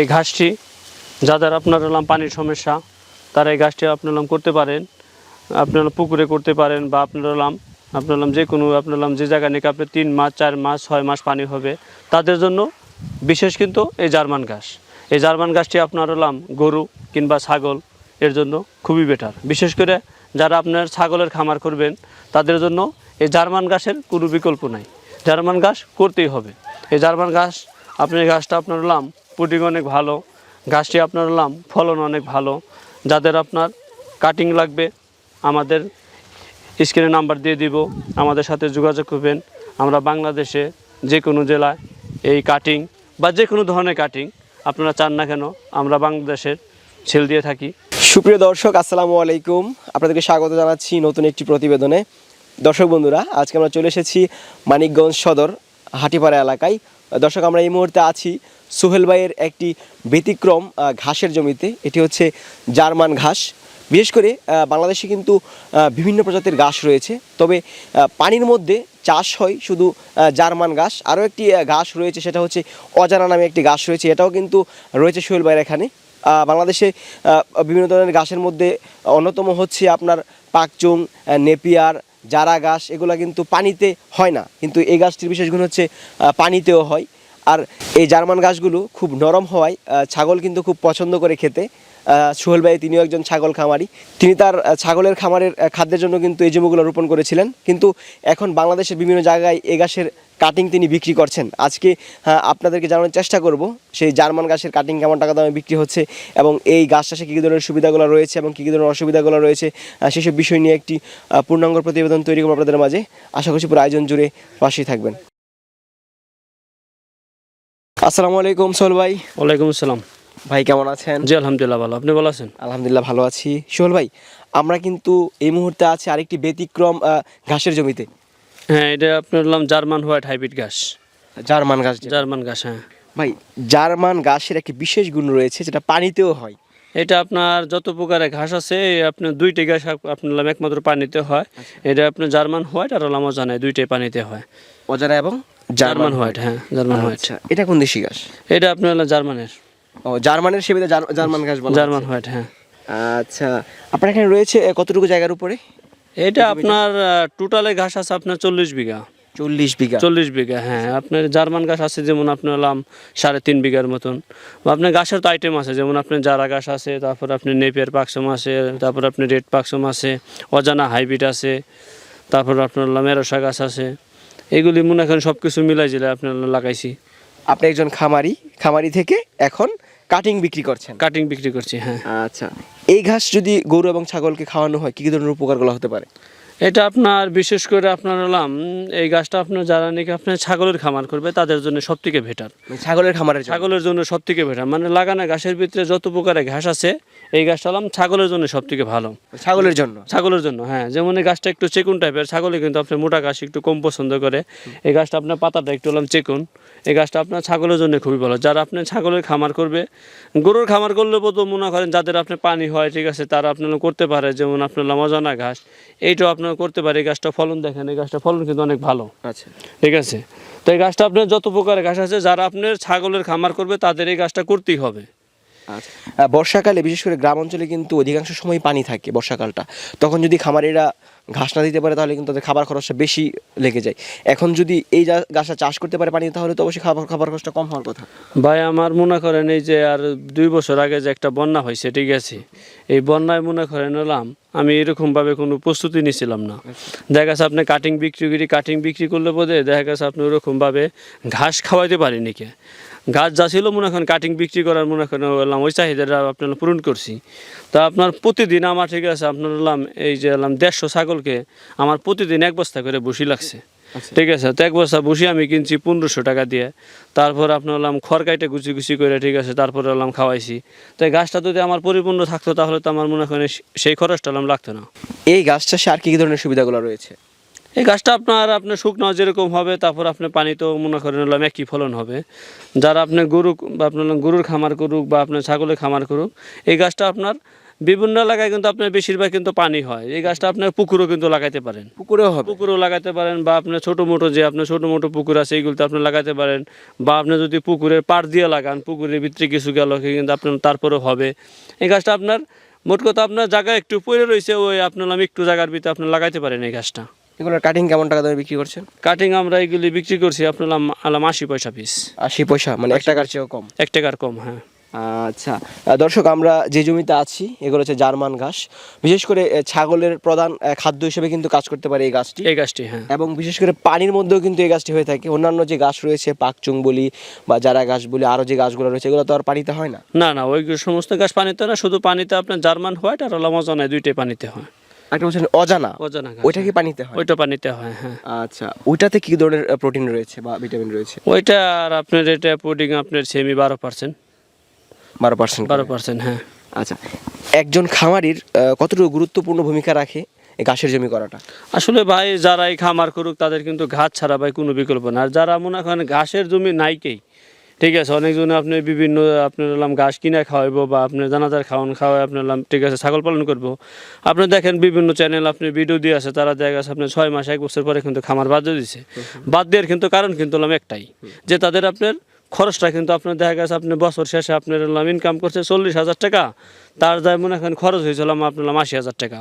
এই ঘাসটি যাদের আপনার হলাম পানির সমস্যা, তারা এই আপনার হলাম করতে পারেন আপনারা পুকুরে করতে পারেন বা আপনার আপনার হলাম যে কোনো আপনার যে জায়গা নাকি আপনার তিন মাস, চার মাস, ছয় মাস পানি হবে, তাদের জন্য বিশেষ কিন্তু এই জার্মান ঘাস। এই জার্মান ঘাসটি আপনার হলাম গরু কিংবা ছাগল, এর জন্য খুবই বেটার বিশেষ করে যারা আপনার ছাগলের খামার করবেন, তাদের জন্য এই জার্মান ঘাসের কোনো বিকল্প নাই। জার্মান ঘাস করতেই হবে। এই জার্মান ঘাস, আপনি ঘাসটা আপনার হলাম পুটিং অনেক ভালো ঘাসটি আপনার হলাম ফলন অনেক ভালো। যাদের আপনার কাটিং লাগবে, আমাদের স্ক্রিনে নাম্বার দিয়ে দিব, আমাদের সাথে যোগাযোগ করবেন। আমরা বাংলাদেশে যে কোনো জেলায় এই কাটিং বা যে কোনো ধরনের কাটিং আপনারা চান না কেন, আমরা বাংলাদেশের ছেল দিয়ে থাকি। সুপ্রিয় দর্শক, আসসালামু আলাইকুম। আপনাদেরকে স্বাগত জানাচ্ছি নতুন একটি প্রতিবেদনে। দর্শক বন্ধুরা, আজকে আমরা চলে এসেছি মানিকগঞ্জ সদর হাটিপাড়া এলাকায়। দর্শক, আমরা এই মুহূর্তে আছি সোহেল ভাইয়ের একটি ব্যতিক্রম ঘাসের জমিতে। এটি হচ্ছে জার্মান ঘাস। বিশেষ করে বাংলাদেশে কিন্তু বিভিন্ন প্রজাতির ঘাস রয়েছে। তবে পানির মধ্যে চাষ হয় শুধু জার্মান ঘাস। আরও একটি ঘাস রয়েছে, সেটা হচ্ছে অজানা নামে একটি ঘাস রয়েছে। এটাও কিন্তু রয়েছে সোহেল ভাইয়ের এখানে। বাংলাদেশে বিভিন্ন ধরনের ঘাসের মধ্যে অন্যতম হচ্ছে আপনার পাকচুং নেপিয়ার জারা গাছ এগুলো কিন্তু পানিতে হয় না। কিন্তু এই গাছটির বিশেষ গুণ হচ্ছে পানিতেও হয়। আর এই জার্মান গাছগুলো খুব নরম হওয়ায় ছাগল কিন্তু খুব পছন্দ করে খেতে। সোহেল ভাই তিনিও একজন ছাগল খামারি। তিনি তার ছাগলের খামারের খাদ্যের জন্য কিন্তু এই জমিগুলো রোপণ করেছিলেন। কিন্তু এখন বাংলাদেশের বিভিন্ন জায়গায় এ গাছের কাটিং তিনি বিক্রি করছেন। আজকে হ্যাঁ, আপনাদেরকে জানানোর চেষ্টা করব সেই জার্মান গাছের কাটিং কেমন টাকা দামে বিক্রি হচ্ছে এবং এই গাছ চাষে কী কী ধরনের সুবিধাগুলো রয়েছে এবং কী কী ধরনের অসুবিধাগুলো রয়েছে সেসব বিষয় নিয়ে একটি পূর্ণাঙ্গ প্রতিবেদন তৈরি করব আপনাদের মাঝে। আশা করছি পুরো আয়োজন জুড়ে পাশেই থাকবেন। আসসালামু আলাইকুম সোহেল ভাই। ওয়ালাইকুম আসসালাম। ভাই কেমন আছেন? জি আলহামদুলিল্লাহ ভালো। আপনি ভালো আছেন? আলহামদুলিল্লাহ ভালো আছি। সোহেল ভাই আমরা কিন্তু এই মুহূর্তে আছি আরেকটি ব্যতিক্রম ঘাসের জমিতে। হ্যাঁ এটা আপনার হলাম জার্মান হোয়াইট হাইব্রিড ঘাস। জার্মান ঘাস জার্মান ঘাস হ্যাঁ। ভাই জার্মান ঘাসের একটি বিশেষ গুণ রয়েছে যেটা পানিতেও হয়। এটা আপনার যত প্রকারের ঘাস আছে আপনার দুইটি ঘাস আপনার একমাত্র পানিতে হয়। এটা আপনার জার্মান হোয়াইট আর হলাম জানায় দুইটাই পানিতে হয়। অজানা এবং জার্মান হোয়াইট হ্যাঁ জার্মান হোয়াইট। আচ্ছা এটা কোন দেশি ঘাস? এটা আপনার জার্মানের। ও জার্মানের সেবিতে জার্মান ঘাস বলা জার্মান হোয়াইট হ্যাঁ। আচ্ছা আপনার এখানে রয়েছে কতটুকু জায়গার উপরে? এটা আপনার টোটালে ঘাস আছে আপনার চল্লিশ বিঘা। চল্লিশ বিঘা। চল্লিশ বিঘা হ্যাঁ। আপনার জার্মান ঘাস আছে যেমন আপনার হলাম সাড়ে তিন বিঘার মতন। বা আপনার ঘাসের তো আইটেম আছে যেমন আপনার জারা ঘাস আছে তারপর আপনি নেপিয়ার পাকসম আছে তারপর আপনি রেড পাকসম আছে অজানা হাইব্রিড আছে তারপর আপনার হলাম এরসা গাছ আছে। এগুলি মনে করেন সব কিছু মিলাই জিলে আপনার লাগাইছি। আপনি একজন খামারি খামারি থেকে এখন কাটিং বিক্রি করছেন। কাটিং বিক্রি করছি হ্যাঁ। আচ্ছা এই ঘাস যদি গরু এবং ছাগলকে খাওয়ানো হয় কি কি ধরনের উপকারগুলো হতে পারে? এটা আপনার বিশেষ করে আপনার হলাম এই গাছটা আপনার যারা নাকি আপনার ছাগলের খামার করবে তাদের জন্য সব থেকে বেটার মানে ছাগলের খামারের ছাগলের জন্য সব থেকে বেটার মানে লাগানো ঘাসের ভিতরে যত প্রকারের ঘাস আছে এই গাছটা হলাম ছাগলের জন্য সব থেকে ভালো। ছাগলের জন্য? ছাগলের জন্য হ্যাঁ। যেমন এই গাছটা একটু চেকুন টাইপের ছাগলে কিন্তু আপনার মোটা ঘাস একটু কম পছন্দ করে। এই গাছটা আপনার পাতাটা একটু হলাম চেকুন। এই গাছটা আপনার ছাগলের জন্য খুবই ভালো। যারা আপনি ছাগলের খামার করবে গরুর খামার করলে তো মনে করেন যাদের আপনি পানি হয় ঠিক আছে তারা আপনার করতে পারে। যেমন আপনার হলাম অজানা ঘাস এইটাও আপনার করতে পারে এই গাছটা ফলন দেখেন এই গাছটা ফলন কিন্তু অনেক ভালো। আচ্ছা। ঠিক আছে? তো এই গাছটা আপনার যত প্রকারের গাছ আছে যারা আপনার ছাগলের খামার করবে তাদের এই গাছটা করতেই হবে। আচ্ছা। বর্ষাকালে বিশেষ করে গ্রাম অঞ্চলে কিন্তু অধিকাংশ সময় পানি থাকে বর্ষাকালটা। তখন যদি খামারিরা ঘাস না দিতে পারে, তাহলে কিন্তু তাদের খাবার খরচটা বেশি লেগে যায়। এখন যদি এই গাছটা চাষ করতে পারে পানি, তাহলে তো অবশ্যই খাবার খাবার খরচটা কম হওয়ার কথা। ভাই, আমার মনে করেন এই যে আর দুই বছর আগে যে একটা বন্যা হয়েছে, ঠিক আছে? এই বন্যায় মনে করেন হলাম, আমি এরকমভাবে কোনো প্রস্তুতি নিছিলাম না। দেখা গেছে আপনি কাটিং বিক্রি করি কাটিং বিক্রি করলে বোধে দেখা গেছে আপনি ওরকমভাবে ঘাস খাওয়াইতে পারিনি কে ঘাস যা ছিল মনে করেন কাটিং বিক্রি করার মনে করেন হলাম ওই চাহিদাটা আপনার পূরণ করছি। তা আপনার প্রতিদিন আমার ঠিক আছে আপনার হলাম এই যে হলাম দেড়শো ছাগলকে আমার প্রতিদিন এক বস্তা করে বসি লাগছে। ঠিক আছে তো এক বস্তা বসি আমি কিনছি পনেরোশো টাকা দিয়ে। তারপর আপনার হলাম খড় কাইটে গুছি গুছি করে ঠিক আছে তারপরে হলাম খাওয়াইছি। তো এই গাছটা যদি আমার পরিপূর্ণ থাকতো তাহলে তো আমার মনে করেন সেই খরচটা হলাম লাগতো না। এই গাছ চাষে আর কি কি ধরনের সুবিধাগুলো রয়েছে? এই গাছটা আপনার আপনার শুকনো যেরকম হবে তারপর আপনি পানি তো মনে করেন হলাম একই ফলন হবে। যারা আপনি গরু বা আপনার গরুর খামার করুক বা আপনার ছাগলের খামার করুক এই গাছটা আপনার বিভিন্ন এলাকায় কিন্তু আপনার বেশিরভাগ কিন্তু পানি হয়। এই গাছটা আপনার পুকুরও কিন্তু লাগাতে পারেন। পুকুরেও হবে। পুকুরও লাগাতে পারেন বা আপনার ছোটো মোটো যে আপনার ছোটো মোটো পুকুর আছে এইগুলোতে আপনি লাগাতে পারেন। বা আপনি যদি পুকুরের পাড় দিয়ে লাগান পুকুরের ভিতরে কিছু গেল কিন্তু আপনার তারপরেও হবে। এই গাছটা আপনার মোট কথা আপনার জায়গা একটু পড়ে রয়েছে ওই আপনার আমি একটু জায়গার ভিতরে আপনি লাগাইতে পারেন এই গাছটা। এগুলোর কাটিং কেমন টাকা দামে বিক্রি করছেন? কাটিং আমরা এগুলি বিক্রি করছি আপনার আলাম- আশি পয়সা পিস আশি পয়সা মানে এক টাকার চেয়েও কম। এক টাকার কম হ্যাঁ। আচ্ছা দর্শক আমরা যে জমিতে আছি এগুলো হচ্ছে জার্মান ঘাস। বিশেষ করে ছাগলের প্রধান খাদ্য হিসেবে কিন্তু কাজ করতে পারে এই গাছটি। এই গাছটি হ্যাঁ। এবং বিশেষ করে পানির মধ্যেও কিন্তু এই গাছটি হয়ে থাকে। অন্যান্য যে গাছ রয়েছে পাকচুং বলি বা যারা গাছ বলি আরও যে গাছগুলো রয়েছে এগুলো তো আর পানিতে হয় না? না না ওই সমস্ত গাছ পানিতে না শুধু পানিতে আপনার জার্মান হোয়াইট আর আলাম দুইটাই পানিতে হয়। একটা বলছেন অজানা। অজানা ওইটা কি পানিতে হয়। ওইটা পানিতে হয় হ্যাঁ। আচ্ছা ওইটাতে কি ধরনের প্রোটিন রয়েছে বা ভিটামিন রয়েছে? ওইটা আর আপনার এটা পুডিং আপনার সেমি বারো পার্সেন্ট বারো পার্সেন্ট বারো পার্সেন্ট হ্যাঁ। আচ্ছা একজন খামারির আহ, কতটুকু গুরুত্বপূর্ণ ভূমিকা রাখে এই ঘাসের জমি করাটা? আসলে ভাই যারা এই খামার করুক তাদের কিন্তু ঘাস ছাড়া ভাই কোনো বিকল্প না। আর যারা মনে করেন ঘাসের জমি নাইকেই ঠিক আছে, অনেকজনে আপনি বিভিন্ন, আপনার হলাম ঘাস কিনে খাওয়াইবো বা আপনার জানাজার খাওয়ান খাওয়াই আপনার ঠিক আছে, ছাগল পালন করব। আপনি দেখেন বিভিন্ন চ্যানেল আপনি ভিডিও দিয়ে আছে, তারা দেখা গেছে আপনি ছয় মাস, এক বছর পরে কিন্তু খামার বাদ দিয়েছে বাদ দেওয়ার কিন্তু কারণ কিন্তু হলাম একটাই, যে তাদের আপনার খরচটা কিন্তু আপনার দেখা গেছে আপনি বছর শেষে আপনার হলাম ইনকাম করছে চল্লিশ হাজার টাকা, তার যাই মনে করেন খরচ হয়েছিল আপনার আশি হাজার টাকা।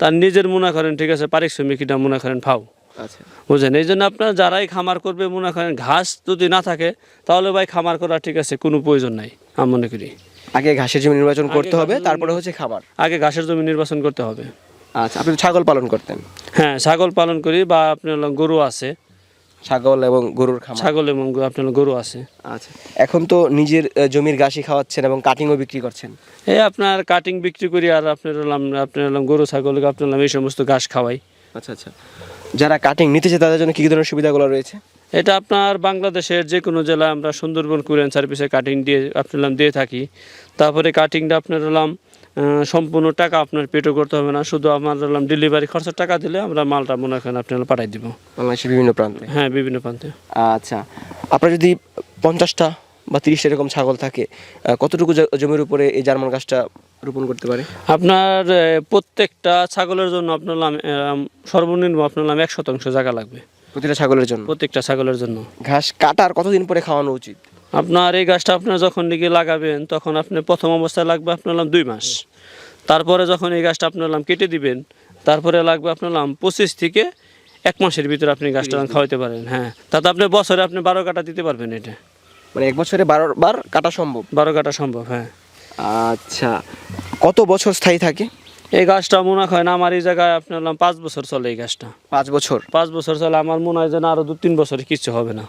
তার নিজের মনে করেন, ঠিক আছে পারিশ্রমিকটা মনে করেন ফাও। বুঝলেন এই জন্য আপনার যারাই খামার করবে মনে করেন ঘাস যদি না থাকে তাহলে ভাই খামার করা ঠিক আছে কোনো প্রয়োজন নাই আমি মনে করি। আগে ঘাসের জমি নির্বাচন করতে হবে তারপরে হচ্ছে খাবার। আগে ঘাসের জমি নির্বাচন করতে হবে। আচ্ছা আপনি ছাগল পালন করতেন। হ্যাঁ ছাগল পালন করি বা আপনার গরু আছে। ছাগল এবং গরুর খামার। ছাগল এবং আপনার গরু আছে। আচ্ছা এখন তো নিজের জমির ঘাসই খাওয়াচ্ছেন এবং কাটিংও বিক্রি করছেন। এই আপনার কাটিং বিক্রি করি আর আপনার আপনার গরু ছাগলকে আপনার এই সমস্ত ঘাস খাওয়াই। আচ্ছা আচ্ছা। যারা কাটিং নিতে চায় তাদের জন্য কি ধরনের সুবিধাগুলো রয়েছে? এটা আপনার বাংলাদেশের যে কোনো জেলায় আমরা সুন্দরবন কুরিয়ান সার্ভিসে কাটিং দিয়ে আপনার দিয়ে থাকি। তারপরে কাটিংটা আপনার হলাম সম্পূর্ণ টাকা আপনার পেটও করতে হবে না। শুধু আমার হলাম ডেলিভারি খরচের টাকা দিলে আমরা মালটা মনে করেন আপনার পাঠাই দিব। বাংলাদেশের বিভিন্ন প্রান্তে? হ্যাঁ বিভিন্ন প্রান্তে। আচ্ছা। আপনার যদি পঞ্চাশটা বা তিরিশটা এরকম ছাগল থাকে কতটুকু জমির উপরে এই জার্মান গাছটা রোপণ করতে পারে? আপনার প্রত্যেকটা ছাগলের জন্য আপনার আহ, সর্বনিম্ন আপনার হলাম এক শতাংশ জায়গা লাগবে। প্রতিটা ছাগলের জন্য? প্রত্যেকটা ছাগলের জন্য। ঘাস কাটার কতদিন পরে খাওয়ানো উচিত? আপনার এই গাছটা আপনার যখন দিকে লাগাবেন তখন আপনি প্রথম অবস্থায় লাগবে আপনার হলাম দুই মাস। তারপরে যখন এই গাছটা আপনার হলাম কেটে দিবেন তারপরে লাগবে আপনার হলাম পঁচিশ থেকে এক মাসের ভিতরে আপনি গাছটা খাওয়াতে পারেন হ্যাঁ। তাতে আপনি বছরে আপনি বারো কাটা দিতে পারবেন এটা। মানে এক বছরে বারো বার কাটা সম্ভব? বারো কাটা সম্ভব হ্যাঁ। আচ্ছা কত বছর স্থায়ী থাকে? এই গাছটা মনে হয় না আমার এই জায়গায় আপনার পাঁচ বছর চলে এই গাছটা। পাঁচ বছর? পাঁচ বছর চলে আমার মনে হয় যেন আরও দু তিন বছর কিছু হবে না।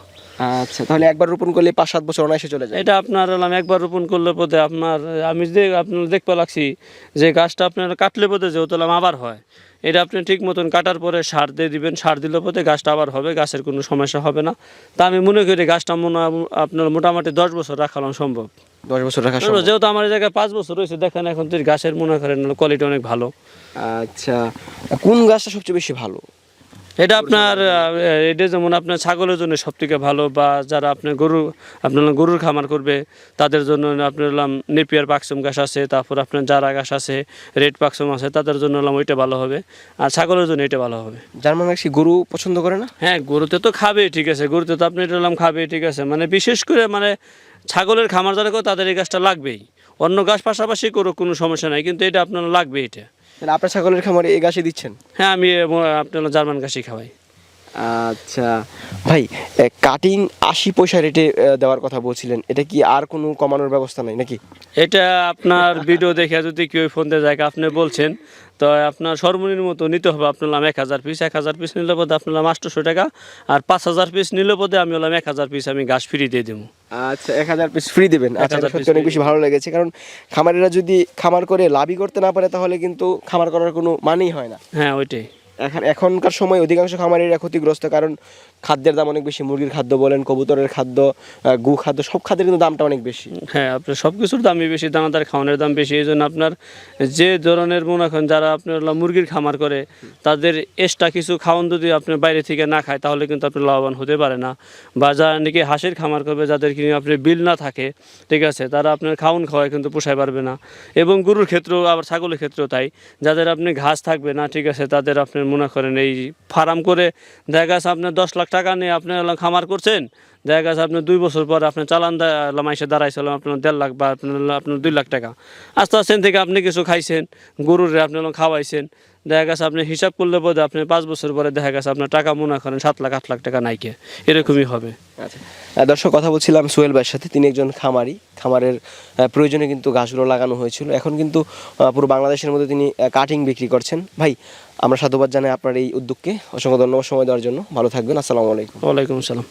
আচ্ছা তাহলে একবার রোপণ করলে পাঁচ সাত বছর অনায়াসে চলে যায়। এটা আপনার হলাম একবার রোপণ করলে পথে আপনার আমি যে আপনার দেখতে লাগছি যে গাছটা আপনার কাটলে পথে যেহেতু আবার হয় এটা আপনি ঠিক মতন কাটার পরে সার দিয়ে দিবেন সার দিলে পথে গাছটা আবার হবে গাছের কোনো সমস্যা হবে না। তা আমি মনে করি গাছটা মনে আপনার মোটামুটি দশ বছর রাখালাম সম্ভব। দশ বছর রাখা সম্ভব। যেহেতু আমার জায়গায় পাঁচ বছর রয়েছে দেখেন এখন তুই গাছের মনে করেন কোয়ালিটি অনেক ভালো। আচ্ছা কোন গাছটা সবচেয়ে বেশি ভালো? এটা আপনার এটা যেমন আপনার ছাগলের জন্য সব থেকে ভালো বা যারা আপনার গরু আপনার গরুর খামার করবে তাদের জন্য আপনার হলাম নেপিয়ার পাকসম গাছ আছে তারপর আপনার জারা গাছ আছে রেড পাকসম আছে তাদের জন্য হলাম ওইটা ভালো হবে আর ছাগলের জন্য এটা ভালো হবে। জার্মান গাছ কি গরু পছন্দ করে না? হ্যাঁ গরুতে তো খাবে ঠিক আছে গরুতে তো আপনি এটা হলাম খাবে ঠিক আছে মানে বিশেষ করে মানে ছাগলের খামার যারা করে তাদের এই গাছটা লাগবেই অন্য গাছ পাশাপাশি করুক কোনো সমস্যা নাই কিন্তু এটা আপনার লাগবে এটা। তাহলে আপনার ছাগলের খামারে এই গাছই দিচ্ছেন? হ্যাঁ আমি আপনার জার্মান গাছই খাওয়াই। আচ্ছা। ভাই কাটিং আশি পয়সা রেটে দেওয়ার কথা বলছিলেন। এটা কি আর কোনো কমানোর ব্যবস্থা নাই নাকি? এটা আপনার ভিডিও দেখে যদি কেউ ফোন দিয়ে যায় আপনি বলছেন তো আপনার সর্বনিম্ন তো নিতে হবে। আপনার হলাম এক হাজার পিস এক হাজার পিস নিলে পদে আপনার হলাম আটশোশো টাকা আর পাঁচ হাজার পিস নিলে পদে আমি হলাম এক হাজার পিস আমি গাছ ফ্রি দিয়ে দেবো। আচ্ছা এক হাজার পিস ফ্রি দেবেন। আচ্ছা এটা 1000 সত্যি অনেক বেশি ভালো লেগেছে। কারণ খামারিরা যদি খামার করে লাভই করতে না পারে তাহলে কিন্তু খামার করার কোনো মানেই হয় না। হ্যাঁ ওইটাই। এখন এখনকার সময় অধিকাংশ খামারিরা ক্ষতিগ্রস্ত। কারণ খাদ্যের দাম অনেক বেশি, মুরগির খাদ্য বলেন, কবুতরের খাদ্য গু খাদ্য, সব খাদ্যের কিন্তু দামটা অনেক বেশি। হ্যাঁ আপনার সব কিছুর দামই বেশি, দানাদার খাওয়ানোর দাম বেশি এই জন্য আপনার যে ধরনের মনে করেন যারা আপনার মুরগির খামার করে, তাদের এক্সট্রা কিছু খাওয়ান যদি আপনার বাইরে থেকে না খায়, তাহলে কিন্তু আপনি লাভবান হতে পারে না। বা যারা নাকি হাঁসের খামার করবে, যাদের কি আপনার বিল না থাকে, ঠিক আছে, তারা আপনার খাওয়ান খাওয়ায় কিন্তু পোষায় পারবে না। এবং গরুর ক্ষেত্রেও, আবার ছাগলের ক্ষেত্রেও তাই, যাদের আপনি ঘাস থাকবে না, ঠিক আছে, তাদের আপনি মনে করেন এই ফার্ম করে, দেখা গেছে আপনার দশ লাখ টাকা নিয়ে আপনি খামার করছেন, দেখা গেছে আপনি দুই বছর পর আপনি চালান মাইসে দাঁড়াইছিলাম আপনার দেড় লাখ বা আপনার আপনার দুই লাখ টাকা। আস্তে আস্তে থেকে আপনি কিছু খাইছেন, গরুরে আপনি খাওয়াইছেন দেখা গেছে আপনি হিসাব করলে বোধ আপনি পাঁচ বছর পরে দেখা গেছে আপনার টাকা মনে করেন সাত লাখ আট লাখ টাকা নাইকে। এরকমই হবে। আচ্ছা। দর্শক কথা বলছিলাম সোহেল ভাইয়ের সাথে তিনি একজন খামারি। খামারের প্রয়োজনে কিন্তু গাছগুলো লাগানো হয়েছিল। এখন কিন্তু পুরো বাংলাদেশের মধ্যে তিনি কাটিং বিক্রি করছেন। ভাই আমরা সাধুবাদ জানাই আপনার এই উদ্যোগকে। অসংখ্য ধন্যবাদ সময় দেওয়ার জন্য। ভালো থাকবেন। আসসালামু আলাইকুম। ওয়ালাইকুম আসসালাম।